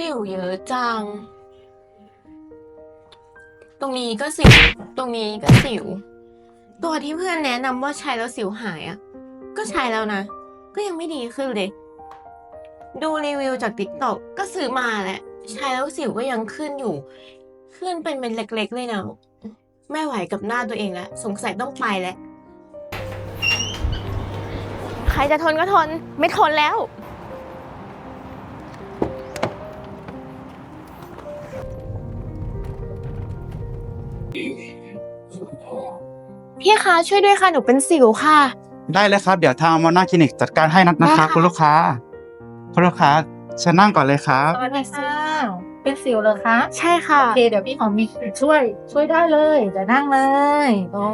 สิวเยอะจัง ตรงนี้ก็สิว ตรงนี้ก็สิว ตัวที่เพื่อนแนะนำว่าใช้แล้วสิวหายอะ ก็ใช้แล้วนะ ก็ยังไม่ดีขึ้นเลย ดูรีวิวจากติ๊กต็อกก็ซื้อมาแหละ ใช้แล้วสิวก็ยังขึ้นอยู่ ขึ้นเป็นเป็นเล็ก ๆ เลยนะไม่ไหวกับหน้าตัวเองแล้ว สงสัยต้องไปแล้ว ใครจะทนก็ทน ไม่ทนแล้ว พี่คะช่วยด้วยค่ะ หนูเป็นสิวค่ะ ได้เลยครับ เดี๋ยวทางมาหน้าคลินิกจัดการให้นัดนะได้ครับค่ะคุณลูกค้า คุณลูกค้าเชิญนั่งก่อนเลยครับ สวัสดีค่ะ เป็นสิวเหรอคะ ใช่ค่ะ โอเค เดี๋ยวพี่ขอมีช่วย ช่วยได้เลย เดี๋ยวนั่งเลย โอ้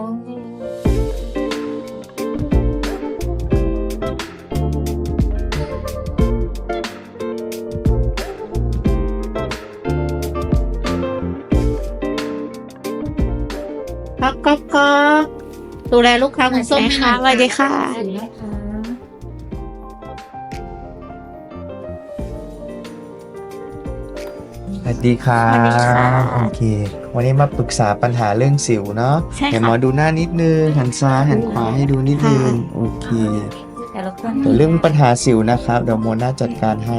ก๊อกก๊อกก๊อกดูแลลูกค้าคุณส้มสวัสดีค่ะ สวัสดีค่ะ สวัสดีนะคะสวัสดีครัสวัสดีค่ะบโอเค วันนี้มาปรึกษาปัญหาเรื่องสิวเนาะใช่ค่ะเห็นหมอดูหน้านิดนึง หันซ้ายหันขวาให้ดูนิดนึงค่ะโอเค แต่ละคน เดี๋ยวเรื่องปัญหาสิวนะครับ เดี๋ยวโมน่าจัดการให้